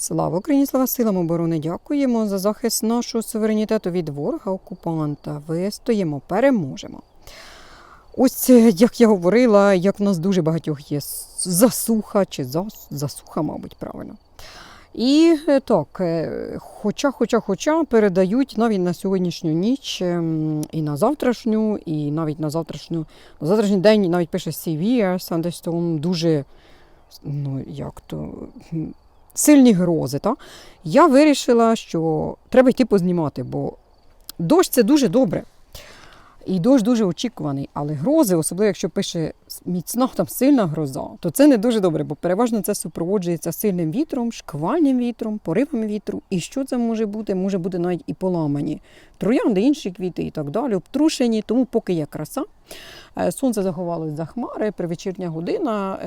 Слава Україні, слава силам оборони! Дякуємо за захист нашого суверенітету від ворога окупанта. Вистоїмо, переможемо. Ось е, як я говорила, як в нас дуже багатьох є засуха чи зас- засуха, мабуть, правильно. І е, так, е, хоча, хоча, хоча передають навіть на сьогоднішню ніч ем, і на завтрашню, і навіть на завтрашню, на завтрашній день навіть пише Severe Thunderstorm, дуже, ну як то, сильні грози. Та? Я вирішила, що треба йти познімати, бо дощ це дуже добре. І дощ дуже очікуваний, але грози, особливо якщо пише міцна там сильна гроза, то це не дуже добре, бо переважно це супроводжується сильним вітром, шквальним вітром, поривами вітру. І що це може бути? Може бути навіть і поламані троянди, інші квіти і так далі, обтрушені. Тому поки є краса. Е, Сонце заховалось за хмари, привечірня година.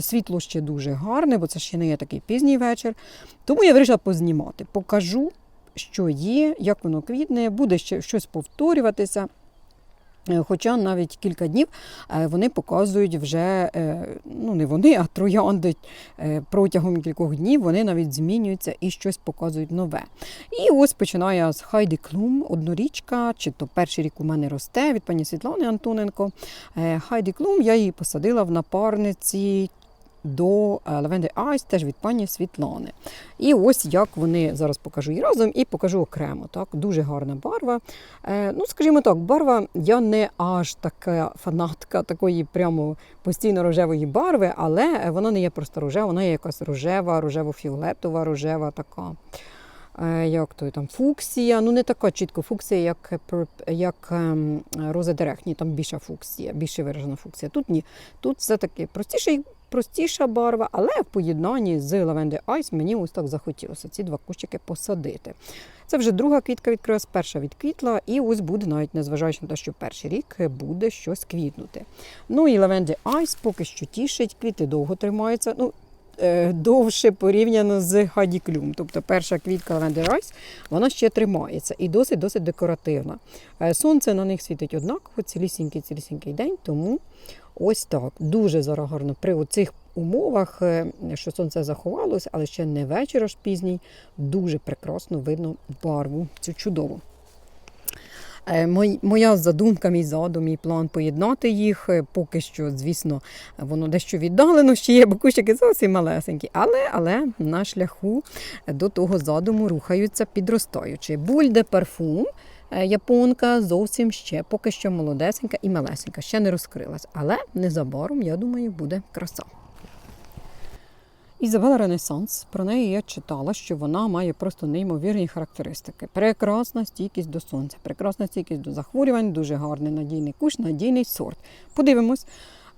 Світло ще дуже гарне, бо це ще не є такий пізній вечір. Тому я вирішила познімати. Покажу, що є, як воно квітне, буде ще щось повторюватися. Е, Хоча навіть кілька днів е, вони показують вже, е, ну не вони, а троянди протягом кількох днів вони навіть змінюються і щось показують нове. І ось починає з Хайді Клум, однорічка, чи то перший рік у мене росте від пані Світлани Антоненко. Хайді Клум я її посадила в напарниці до Lavender Eyes, теж від пані Світлани. І ось як вони зараз покажу і разом, і покажу окремо. Так, дуже гарна барва. Е, ну, скажімо так, барва я не аж така фанатка такої прямо постійно рожевої барви, але вона не є просто рожева, вона є якась рожева, рожево-фіолетова, рожева така. е, Як то там фуксія, ну не така чітко фуксія, як, як ем, роза дерехні, там більша фуксія, більше виражена фуксія. Тут ні. Тут все-таки простіший, простіша барва, але в поєднанні з Lavender Ice мені ось так захотілося ці два кущики посадити. Це вже друга квітка відкрилась, перша відквітла, і ось буде, навіть незважаючи на те, що перший рік буде щось квітнути. Ну і Lavender Ice поки що тішить, квіти довго тримаються. Ну, е, Довше порівняно з Хаді Клюм. Тобто перша квітка Lavender Ice, вона ще тримається і досить-досить декоративна. Е, Сонце на них світить однаково, цілісінький цілісінький день, тому ось так. Дуже зараз при цих умовах, е, що сонце заховалось, але ще не вечір аж пізній, дуже прекрасно видно барву цю чудову. Е, Моя задумка, мій задум, мій план поєднати їх. е, Поки що, звісно, воно дещо віддалено ще є, бо кущики зовсім малесенькі. Але, але на шляху до того задуму рухаються підростаючи. Бульде парфум. Е, Японка зовсім ще поки що молодесенька і малесенька, ще не розкрилась. Але незабаром, я думаю, буде краса. Ізабела Ренесанс. Про неї я читала, що вона має просто неймовірні характеристики. Прекрасна стійкість до сонця, прекрасна стійкість до захворювань, дуже гарний надійний куш, надійний сорт. Подивимось.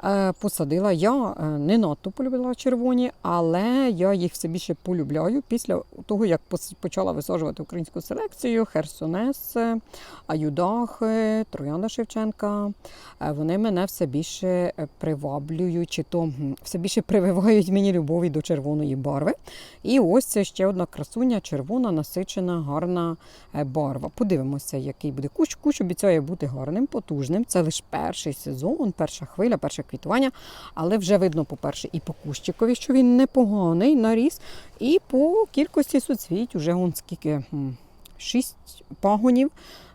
Е, Посадила я е, не надто полюбила червоні, але я їх все більше полюбляю після того, як почала висаджувати українську селекцію, Херсонес, Аюдах, е, Троянда Шевченка. Е, Вони мене все більше приваблюють, чи то все більше прививають мені любові до червоної барви. І ось це ще одна красуня, червона, насичена, гарна барва. Подивимося, який буде кущ. Кущ обіцяє бути гарним, потужним. Це лише перший сезон, перша хвиля, перше квітування. Але вже видно, по-перше, і по кущикові, що він непоганий наріс, і по кількості суцвіть, уже он скільки шість пагонів.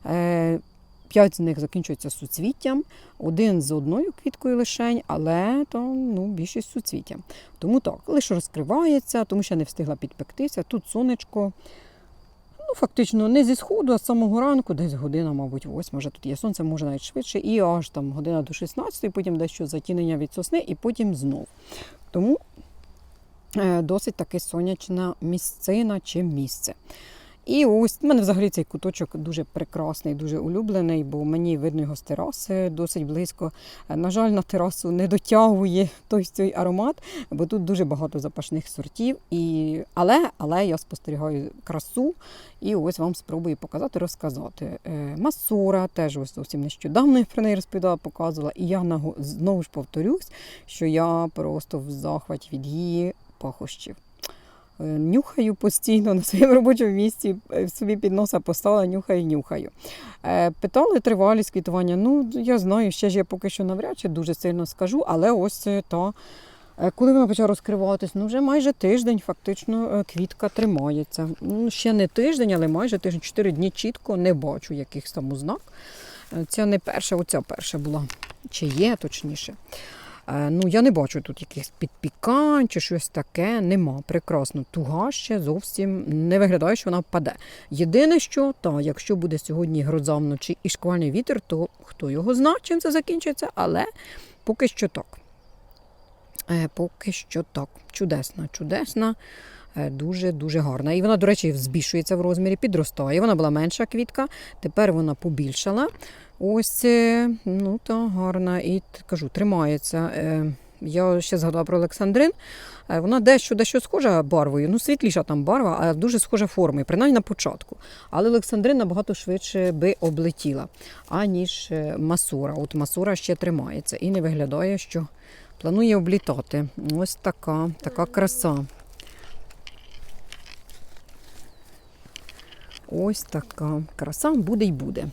Е, П'ять з них закінчуються суцвіттям, один з одною квіткою лишень, але то ну, більшість суцвіттям. Тому так, лише розкривається, тому що не встигла підпектися. Тут сонечко. Ну, фактично, не зі сходу, а з самого ранку, десь година, мабуть, 8, може тут є сонце, може навіть швидше, і аж там година до 16, потім дещо затінення від сосни, і потім знов. Тому е, досить таки сонячна місцина чи місце. І ось в мене взагалі цей куточок дуже прекрасний, дуже улюблений, бо мені видно його з тераси досить близько. На жаль, на терасу не дотягує той цей аромат, бо тут дуже багато запашних сортів. І... Але, але я спостерігаю красу і ось вам спробую показати, розказати. Е, Масора теж ось зовсім нещодавно про неї розповідала, показувала. І я знову ж повторюсь, що я просто в захваті від її пахощів. Е, Нюхаю постійно на своєму робочому місці, е, собі під носа поставила, нюхаю, нюхаю. Е, Питали тривалість квітування. Ну, я знаю, ще ж я поки що навряд чи дуже сильно скажу, але ось та Коли вона почала розкриватись, ну вже майже тиждень фактично квітка тримається. Ну, ще не тиждень, але майже тиждень, 4 дні чітко не бачу якихось там ознак. Це не перша, оця перша була. Чи є точніше. Е, Ну, я не бачу тут якихось підпікань чи щось таке. Нема. Прекрасно. Туга ще зовсім не виглядає, що вона впаде. Єдине, що та, якщо буде сьогодні гроза вночі і шквальний вітер, то хто його знає, чим це закінчиться, але поки що так. Е, Поки що так. Чудесна, чудесна, е, дуже дуже гарна. І вона, до речі, збільшується в розмірі, підростає. Вона була менша квітка, тепер вона побільшала. Ось, ну та гарна. І кажу, тримається. Е, Я ще згадала про Олександрин. Е, Вона дещо дещо схожа барвою, ну світліша там барва, а дуже схожа формою, принаймні на початку. Але Олександрин набагато швидше би облетіла, аніж е, Масура. От Масура ще тримається і не виглядає, що планує облітати. Ось така, така краса. Ось така краса буде й буде.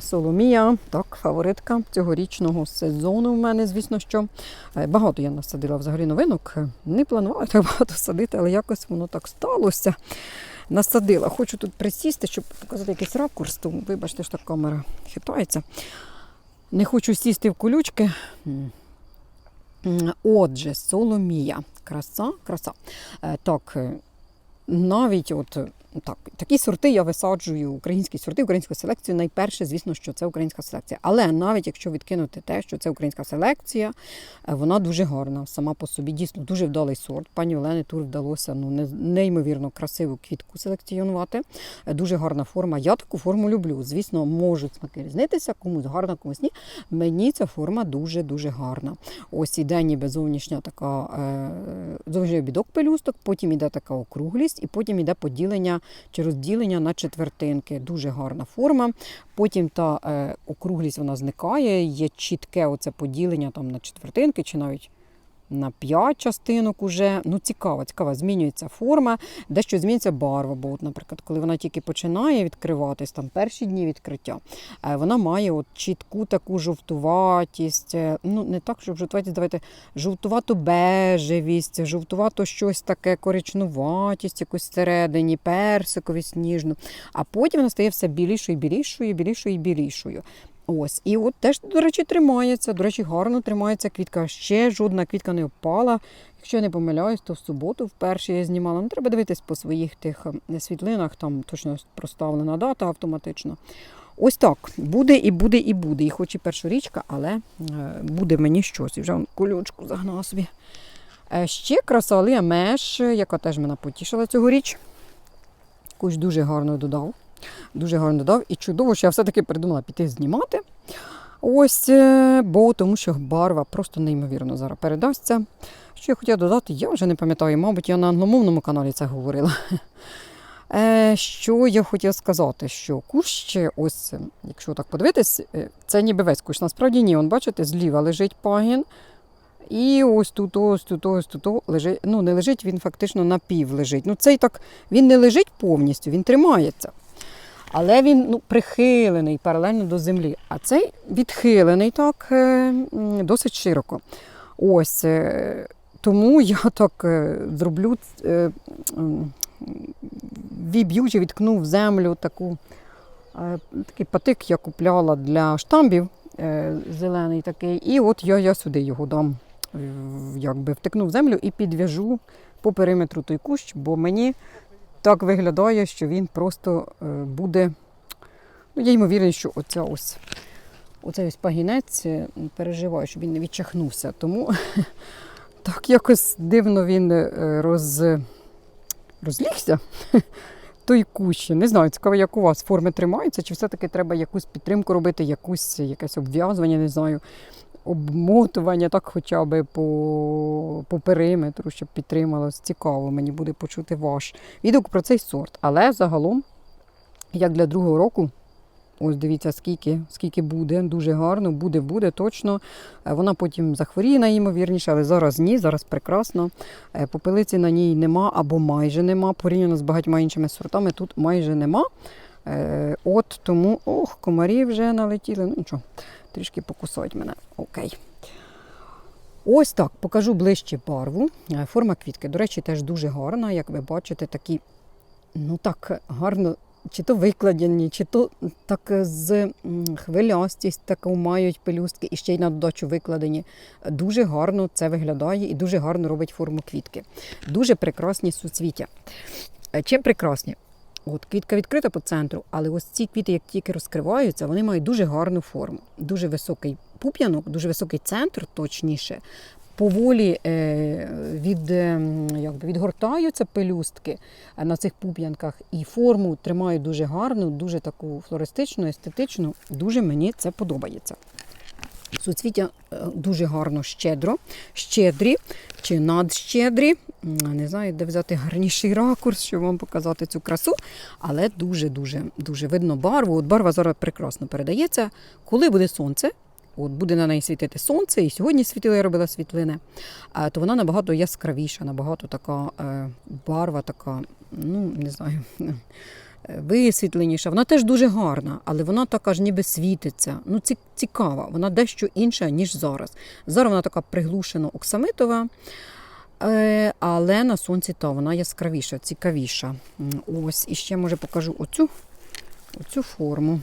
Соломія, так, фаворитка цьогорічного сезону в мене, звісно, що Е, багато я насадила взагалі новинок. Не планувала так багато садити, але якось воно так сталося. Насадила. Хочу тут присісти, щоб показати якийсь ракурс. Тому, вибачте, що камера хитається. Не хочу сісти в колючки. Отже, Соломія. Краса, краса. Е, Так, е, навіть от так, такі сорти я висаджую, українські сорти, українську селекцію. Найперше, звісно, що це українська селекція. Але навіть якщо відкинути те, що це українська селекція, е, вона дуже гарна сама по собі. Дійсно, дуже вдалий сорт. Пані Олені Тур вдалося ну, не- неймовірно красиву квітку селекціонувати. Е, Дуже гарна форма. Я таку форму люблю. Звісно, можуть смаки різнитися, комусь гарна, комусь ні. Мені ця форма дуже-дуже гарна. Ось іде ніби зовнішня така е, зовнішній обідок пелюсток, потім іде така округлість, і потім іде поділення чи розділення на четвертинки. Дуже гарна форма. Потім та е, округлість вона зникає, є чітке оце поділення там на четвертинки, чи навіть на п'ять частинок уже. Ну, цікаво, цікаво, змінюється форма, дещо змінюється барва. Бо, от, наприклад, коли вона тільки починає відкриватись, там перші дні відкриття, е, вона має от чітку таку жовтуватість. е, Ну, не так, щоб жовтуватість, давайте жовтувату бежевість, жовтувато щось таке коричнуватість, якусь всередині, персиковість ніжну. А потім вона стає все білішою, білішою, білішою білішою. Ось, і от теж, до речі, тримається. До речі, гарно тримається квітка. Ще жодна квітка не впала. Якщо я не помиляюсь, то в суботу вперше я знімала. Ну, треба дивитись по своїх тих е, світлинах, там точно проставлена дата автоматично. Ось так, буде і буде, і буде. І хоч і першорічка, але е, буде мені щось. І вже он кульочку загнала собі. Е, Ще краса Меш, яка теж мене потішила цьогоріч. Якусь дуже гарно додав. Дуже гарно додав. І чудово, що я все-таки придумала піти знімати. Ось, е, бо тому що барва просто неймовірно зараз передасться. Що я хотіла додати, я вже не пам'ятаю, мабуть, я на англомовному каналі це говорила. Е, Що я хотіла сказати, що кущ, ось, е, якщо так подивитись, це ніби весь кущ. Насправді ні, он, бачите, зліва лежить пагін. І ось тут, ось тут, ось тут лежить. Ну, не лежить, він фактично напів лежить. Ну, цей так, він не лежить повністю, він тримається. Але він ну, прихилений паралельно до землі. А цей відхилений так е, досить широко. Ось. е, Тому я так е, зроблю, віб'ю чи відкну в землю таку, такий патик я купляла для штамбів зелений такий. І от я, я сюди його дам, якби втикну в землю і підв'яжу по периметру той кущ, бо мені так виглядає, що він просто е, буде. Ну, я ймовірний, що оця ось, оцей ось пагінець е, переживаю, щоб він не відчахнувся. Тому так якось дивно він е, роз, розлігся. Той кущ. Не знаю, цікаво, як у вас форми тримаються, чи все-таки треба якусь підтримку робити, якусь, якесь обв'язування, не знаю, обмотування, так хоча б по, по периметру, щоб підтрималось. Цікаво, мені буде почути ваш відгук про цей сорт. Але загалом, як для другого року, ось дивіться, скільки, скільки буде, дуже гарно, буде, буде точно. Е, Вона потім захворіє найімовірніше, але зараз ні, зараз прекрасно. Е, Попелиці на ній нема або майже нема. Порівняно з багатьма іншими сортами тут майже нема. Е, От тому, ох, комарі вже налетіли. Ну нічого, трішки покусають мене. Окей. Ось так, покажу ближче барву. Е, Форма квітки, до речі, теж дуже гарна, як ви бачите, такі, ну так, гарно, чи то викладені, чи то так з хвилястість таку мають пелюстки і ще й на додачу викладені. Дуже гарно це виглядає і дуже гарно робить форму квітки. Дуже прекрасні суцвіття. Е, Чим прекрасні? От квітка відкрита по центру, але ось ці квіти, як тільки розкриваються, вони мають дуже гарну форму. Дуже високий пуп'янок, дуже високий центр, точніше. Поволі е, від, е, якби відгортаються пелюстки е, на цих пуп'янках і форму тримають дуже гарну, дуже таку флористичну, естетичну. Дуже мені це подобається. Суцвіття е, дуже гарно щедро, щедрі чи надщедрі. Не знаю, де взяти гарніший ракурс, щоб вам показати цю красу, але дуже-дуже дуже видно барву. От барва зараз прекрасно передається. Коли буде сонце, от буде на неї світити сонце, і сьогодні світила, я робила світлини, то вона набагато яскравіша, набагато така е, барва, така, ну не знаю. Висвітленіша, вона теж дуже гарна, але вона така ж ніби світиться. Ну, цікава, вона дещо інша, ніж зараз. Зараз вона така приглушено оксамитова, е, але на сонці та вона яскравіша, цікавіша. Ось, і ще може покажу оцю, оцю форму.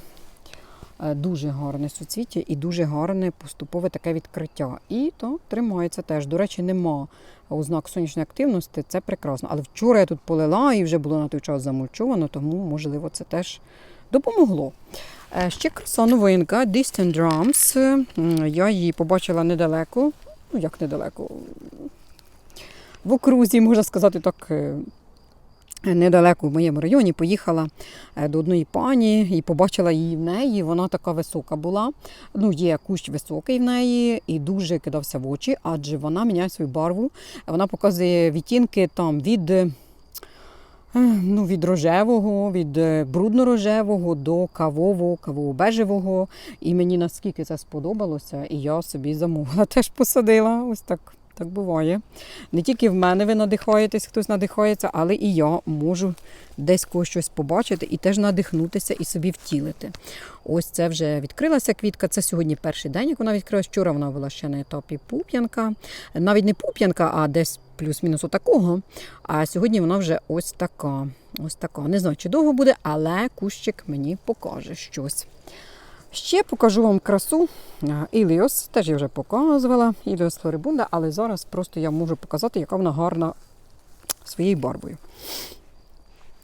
Е, Дуже гарне суцвіття і дуже гарне поступове таке відкриття. І то тримається теж. До речі, нема ознак сонячної активності, це прекрасно. Але вчора я тут полила і вже було на той час замульчовано, тому, можливо, це теж допомогло. Е, Ще краса новинка Distant Drums. Я її побачила недалеко. Ну, як недалеко? В окрузі, можна сказати так, е, недалеко в моєму районі поїхала е, до одної пані і побачила її в неї. Вона така висока була. Ну, є кущ високий в неї і дуже кидався в очі, адже вона міняє свою барву. Вона показує відтінки там від. е, Ну, від рожевого, від е, брудно-рожевого до кавового, кавово-бежевого. І мені наскільки це сподобалося, і я собі замовила, теж посадила. Ось так, так буває. Не тільки в мене ви надихаєтесь, хтось надихається, але і я можу десь когось щось побачити і теж надихнутися і собі втілити. Ось це вже відкрилася квітка. Це сьогодні перший день, як вона відкрилась. Вчора вона була ще на етапі пуп'янка. Навіть не пуп'янка, а десь плюс-мінус отакого. А сьогодні вона вже ось така. Ось така. Не знаю, чи довго буде, але кущик мені покаже щось. Ще покажу вам красу Іліос. Теж я вже показувала. Іліос Флорибунда, але зараз просто я можу показати, яка вона гарна своєю барвою.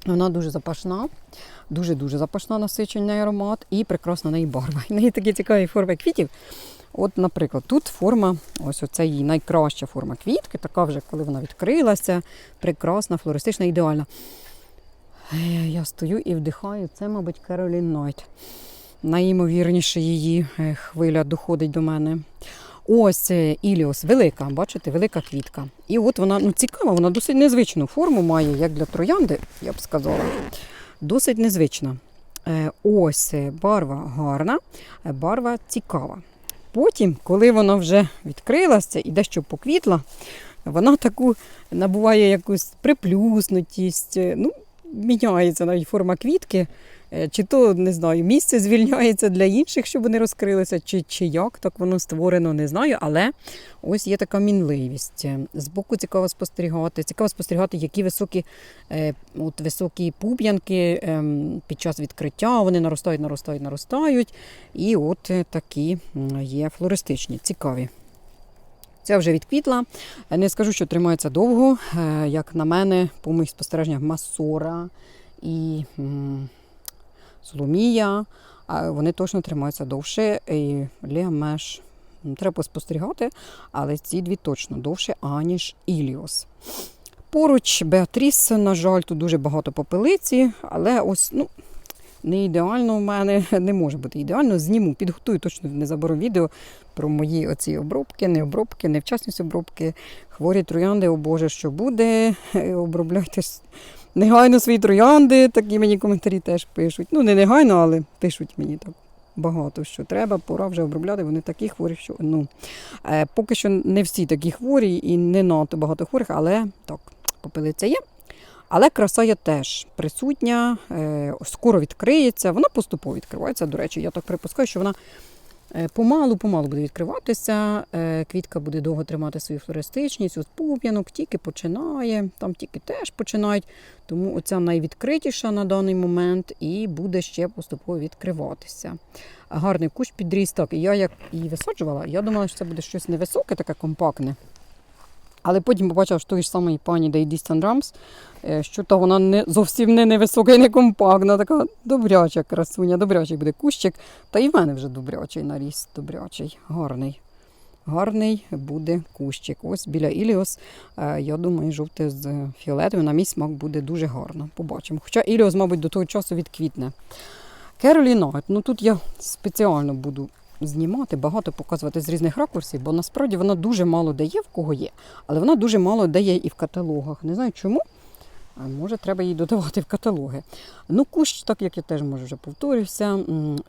Вона дуже запашна, дуже-дуже запашна насичений аромат і прекрасна неї барва. В неї такі цікаві форми квітів. От, наприклад, тут форма, ось оце її найкраща форма квітки, така вже, коли вона відкрилася, прекрасна, флористична, ідеальна. Я стою і вдихаю. Це, мабуть, Керолін Найт. Найімовірніше її е, хвиля доходить до мене. Ось е, Іліос, велика, бачите, велика квітка. І от вона ну, цікава, вона досить незвичну форму має, як для троянди, я б сказала. Досить незвична. Е, Ось барва гарна, барва цікава. Потім, коли вона вже відкрилася і дещо поквітла, вона таку набуває якусь приплюснутість. Ну, міняється навіть форма квітки. Е, Чи то не знаю, місце звільняється для інших, щоб вони розкрилися, чи, чи як так воно створено, не знаю. Але ось є така мінливість. Збоку цікаво спостерігати. Цікаво спостерігати, які високі, е, от високі пуп'янки ем, під час відкриття. Вони наростають, наростають, наростають. І от е, такі є флористичні, цікаві. Ця вже відквітла. Не скажу, що тримається довго. Е, Як на мене, по моїх спостереженнях, масора і Соломія. Вони точно тримаються довше. І Ліамеш. Треба поспостерігати, але ці дві точно довше, аніж Іліос. Поруч Беатріс, на жаль, тут дуже багато попелиці, але ось ну, не ідеально в мене, не може бути ідеально. Зніму, підготую точно незабаром відео про мої оці обробки, не обробки, невчасність обробки. Хворі троянди, о Боже, що буде. Обробляйте негайно свої троянди. Такі мені коментарі теж пишуть. Ну, не негайно, але пишуть мені так. Багато що треба, пора вже обробляти. Вони такі хворі, що ну е, поки що не всі такі хворі і не надто багато хворих, але так, попелиця є. Але краса є теж присутня, е, скоро відкриється. Вона поступово відкривається. До речі, я так припускаю, що вона Е, Помалу-помалу буде відкриватися, е, квітка буде довго тримати свою флористичність, ось пуп'янок тільки починає, там тільки теж починають. Тому оця найвідкритіша на даний момент і буде ще поступово відкриватися. Гарний кущ підріс так. І я як її висаджувала, я думала, що це буде щось невисоке, таке компактне. Але потім побачила, що тої ж самої пані де Distant Drums, е, що то вона не, зовсім не невисока і не компактна, така добряча красуня, добрячий буде кущик. Та і в мене вже добрячий наріс, добрячий, гарний. Гарний буде кущик. Ось біля Іліос, е, я думаю, жовте з фіолетовим на мій смак буде дуже гарно. Побачимо. Хоча Іліос, мабуть, до того часу відквітне. Керолі Найт, ну тут я спеціально буду знімати, багато показувати з різних ракурсів, бо насправді вона дуже мало дає, в кого є, але вона дуже мало дає і в каталогах. Не знаю чому. А може, треба її додавати в каталоги. Ну, кущ, так як я теж може вже повторюся,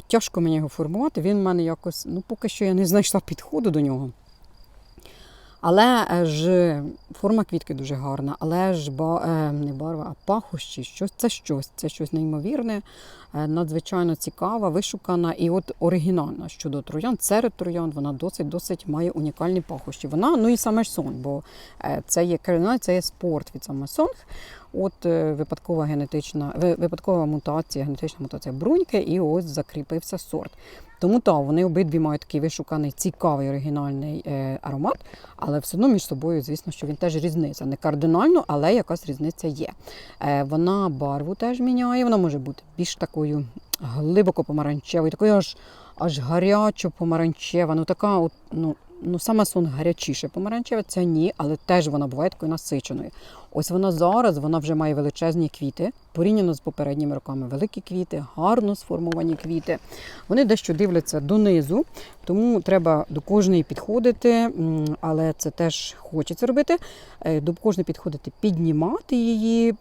тяжко мені його формувати. Він в мене якось, ну поки що я не знайшла підходу до нього. Але е, ж форма квітки дуже гарна, але ж ба, е, не барва, а пахощі, щось, це щось, це щось неймовірне, е, надзвичайно цікава, вишукана і от оригінальна щодо троян. Серед троян вона досить-досить має унікальні пахощі. Вона, ну і саме сон, бо це є керна, це є спорт від саме сонг. От випадкова генетична, випадкова мутація, генетична мутація бруньки, і ось закріпився сорт. Тому так, вони обидві мають такий вишуканий, цікавий оригінальний е, аромат, але все одно між собою, звісно, що він теж різниця. Не кардинально, але якась різниця є. Е, вона барву теж міняє, вона може бути більш такою глибоко помаранчевою, такою аж, аж гарячо помаранчева. Ну така, от, ну, ну саме сон гарячіше помаранчеве, це ні, але теж вона буває такою насиченою. Ось вона зараз вона вже має величезні квіти, порівняно з попередніми роками. Великі квіти, гарно сформовані квіти. Вони дещо дивляться донизу, тому треба до кожної підходити, але це теж хочеться робити. Е, До кожної підходити, піднімати її,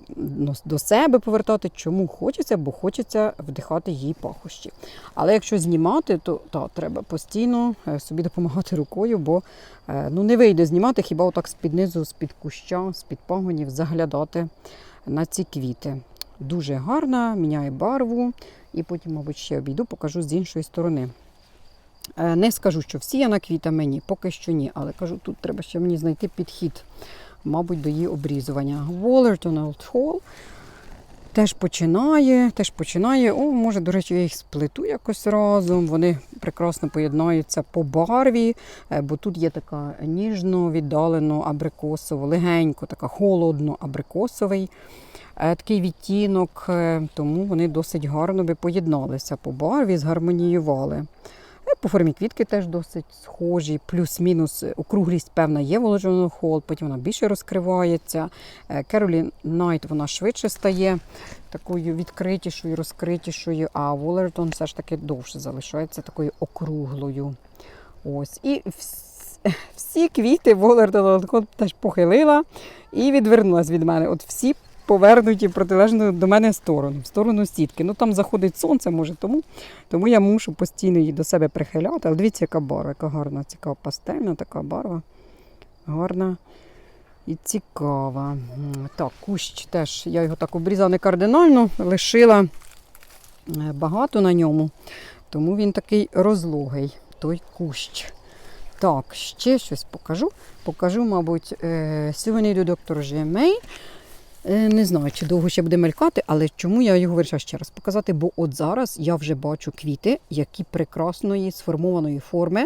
до себе повертати. Чому хочеться? Бо хочеться вдихати її пахощі. Але якщо знімати, то та, треба постійно е, собі допомагати рукою, бо е, ну, не вийде знімати, хіба отак з-під низу, з-під куща, з-під пагонів заглядати на ці квіти. Дуже гарна, міняє барву. І потім, мабуть, ще обійду, покажу з іншої сторони. Е, Не скажу, що всіяна квітами ні, поки що ні, але кажу, тут треба ще мені знайти підхід, мабуть, до її обрізування. Wallerton Old Hall теж починає, теж починає. О, може, до речі, я їх сплету якось разом. Вони прекрасно поєднаються по барві, е, бо тут є така ніжно віддалено абрикосово, легенько, така холодно абрикосовий. е, Такий відтінок, е, тому вони досить гарно би поєдналися по барві, згармоніювали. Е, По формі квітки теж досить схожі, плюс-мінус е, округлість певна є воложеного хол, потім вона більше розкривається. Керолін Найт вона швидше стає такою відкритішою, розкритішою, а Волертон все ж таки довше залишається такою округлою. Ось. І вс- всі квіти Волертон теж похилила і відвернулась від мене. От всі повернуті в протилежну до мене сторону, в сторону сітки. Ну там заходить сонце, може, тому, тому я мушу постійно її до себе прихиляти. Але дивіться, яка барва, яка гарна, цікава пастельна така барва. Гарна і цікава. Так, кущ теж. Я його так обрізала не кардинально, лишила е, багато на ньому, тому він такий розлогий, той кущ. Так, ще щось покажу. Покажу, мабуть, е, сьогодні до доктора Жемей. Е, Не знаю, чи довго ще буде мелькати, але чому я його вирішила ще раз показати? Бо от зараз я вже бачу квіти, які прекрасної сформованої форми.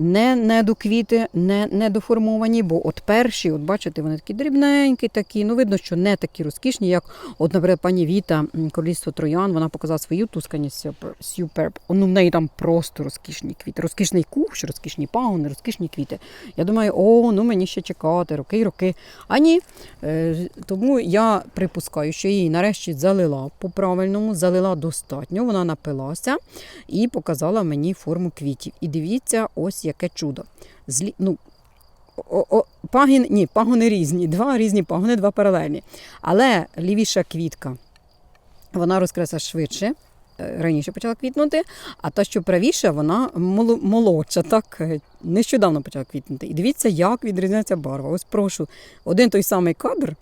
Не недоквіти, не недоформовані, бо от перші, от бачите, вони такі дрібненькі, такі. Ну, видно, що не такі розкішні, як, от, наприклад, пані Віта, Королівство Троян, вона показала свою тускані Superb. Ну, в неї там просто розкішні квіти. Розкішний кущ, розкішні пагони, розкішні квіти. Я думаю, о, ну мені ще чекати, роки роки. А ні. Е, Я припускаю, що її нарешті залила по-правильному, залила достатньо, вона напилася і показала мені форму квітів. І дивіться, ось яке чудо. Злі... Ну, о, о, пагін, ні, пагони різні, два різні пагони, два паралельні. Але лівіша квітка, вона розкрилася швидше. е, Раніше почала квітнути, а та, що правіша, вона молодша, так е, нещодавно почала квітнути. І дивіться, як відрізняється барва. Ось прошу, один той самий кадр,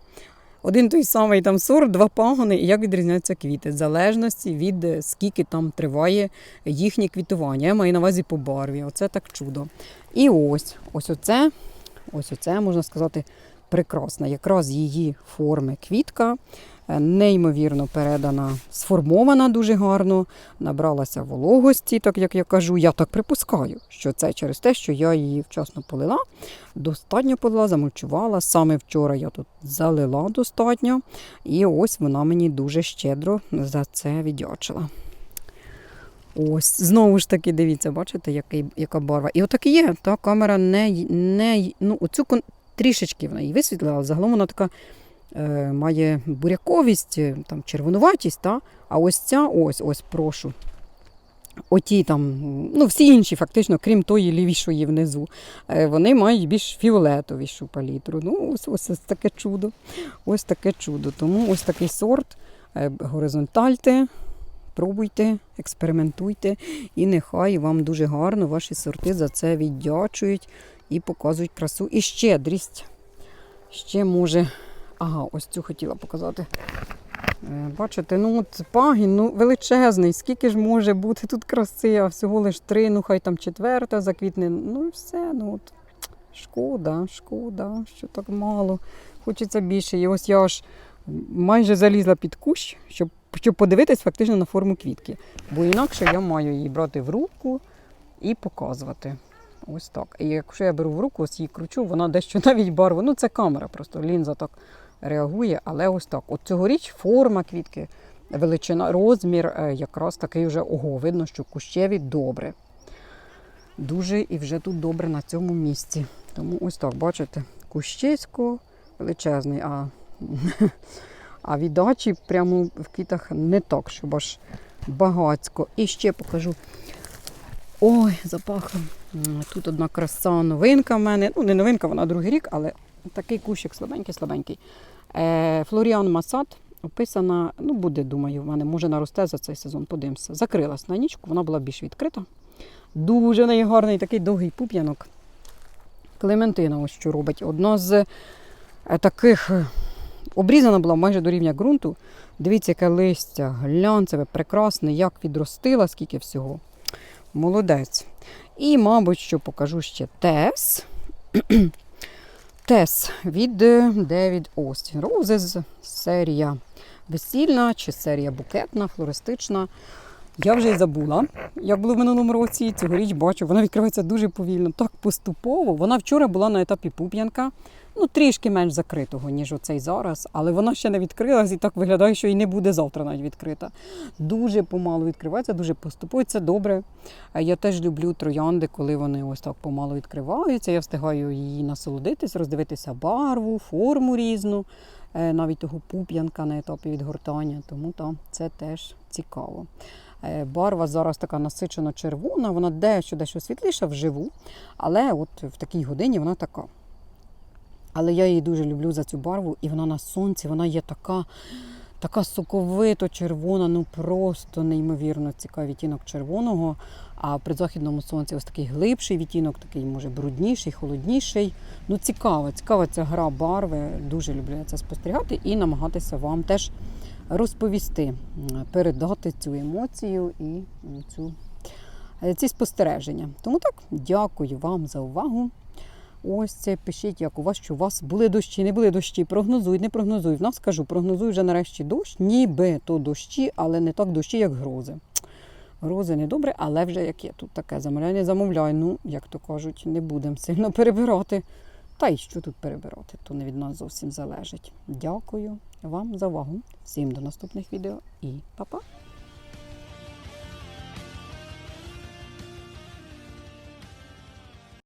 один той самий там сорт, два пагони, і як відрізняються квіти, в залежності від е, скільки там триває їхнє квітування. Я маю на увазі по барві. Оце так чудо. І ось, ось оце, ось оце, можна сказати, прекрасна. Якраз її форми квітка. Е, Неймовірно передана, сформована дуже гарно, набралася вологості, так як я кажу. Я так припускаю, що це через те, що я її вчасно полила, достатньо полила, замульчувала. Саме вчора я тут залила достатньо. І ось вона мені дуже щедро за це віддячила. Ось, знову ж таки, дивіться, бачите, який, яка барва. І отак і є. Та камера не, не ну, оцю трішечки вона її висвітлила, але загалом вона така має буряковість, е, там, червонуватість, та? а ось ця, ось, ось, прошу. Оті там, ну всі інші, фактично, крім тої лівішої внизу, е, вони мають більш фіолетовішу палітру. Ну, ось, ось, ось таке чудо. Ось таке чудо. Тому ось такий сорт е, горизонтальте. Пробуйте, експериментуйте, і нехай вам дуже гарно ваші сорти за це віддячують і показують красу і щедрість. Ще може. Ага, ось цю хотіла показати. Е, Бачите, ну от пагін ну, величезний, скільки ж може бути тут краси, а всього лиш три, ну хай там четверта заквітне. Ну і все. ну от. Шкода, шкода, що так мало. Хочеться більше. І ось я аж майже залізла під кущ, щоб, щоб подивитись фактично на форму квітки. Бо інакше я маю її брати в руку і показувати. Ось так. І якщо я беру в руку, ось її кручу, вона дещо навіть барву. Ну, це камера, просто лінза так реагує, але ось так. От цьогоріч форма квітки, величина, розмір е, якраз такий вже ого, видно, що кущеві добре. Дуже і вже тут добре на цьому місці. Тому ось так, бачите, кущисько величезний, а, а віддачі прямо в квітах не так, щоб аж багацько. І ще покажу. Ой, запахом. Тут одна краса, новинка в мене. Ну, не новинка, вона другий рік, але такий кущик слабенький-слабенький. Е, Флоріан Масад описана, ну буде, думаю, в мене може наросте за цей сезон, подивимося. Закрилась на нічку, вона була більш відкрита. Дуже в неї гарний такий довгий пуп'янок. Клементина ось що робить. Одна з е, таких е, обрізана була майже до рівня ґрунту. Дивіться, яке листя, глянцеве, прекрасне, як відростила, скільки всього. Молодець. І, мабуть, що покажу ще тес. Тес від е, Девід Остін. Roses серія весільна чи серія букетна, флористична. Я вже й забула, як було в минулому році. Цьогоріч бачу, вона відкривається дуже повільно, так поступово. Вона вчора була на етапі пуп'янка, ну трішки менш закритого, ніж оцей зараз, але вона ще не відкрилась і так виглядає, що і не буде завтра навіть відкрита. Дуже помалу відкривається, дуже поступово. Це добре. Я теж люблю троянди, коли вони ось так помалу відкриваються. Я встигаю її насолодитись, роздивитися барву, форму різну, е, навіть того пуп'янка на етапі відгортання. Тому там це теж цікаво. Е, Барва зараз така насичено червона, вона дещо дещо світліша вживу, але от в такій годині вона така. Але я її дуже люблю за цю барву, і вона на сонці, вона є така, така соковито червона, ну просто неймовірно цікавий відтінок червоного. А при західному сонці ось такий глибший відтінок, такий, може, брудніший, холодніший. Ну, цікава, цікава ця гра барви. Дуже люблю це спостерігати і намагатися вам теж розповісти, передати цю емоцію і цю, е, ці спостереження. Тому так, дякую вам за увагу. Ось це пишіть, як у вас, що у вас були дощі, не були дощі. Прогнозуй, не прогнозуй. В нас кажу, прогнозуй вже нарешті дощ, ніби то дощі, але не так дощі, як грози. Грози не добре, але вже як є тут таке замовляй, не замовляй. Ну, як то кажуть, не будемо сильно перебирати. Та й що тут перебирати, то не від нас зовсім залежить. Дякую вам за увагу. Всім до наступних відео і па-па!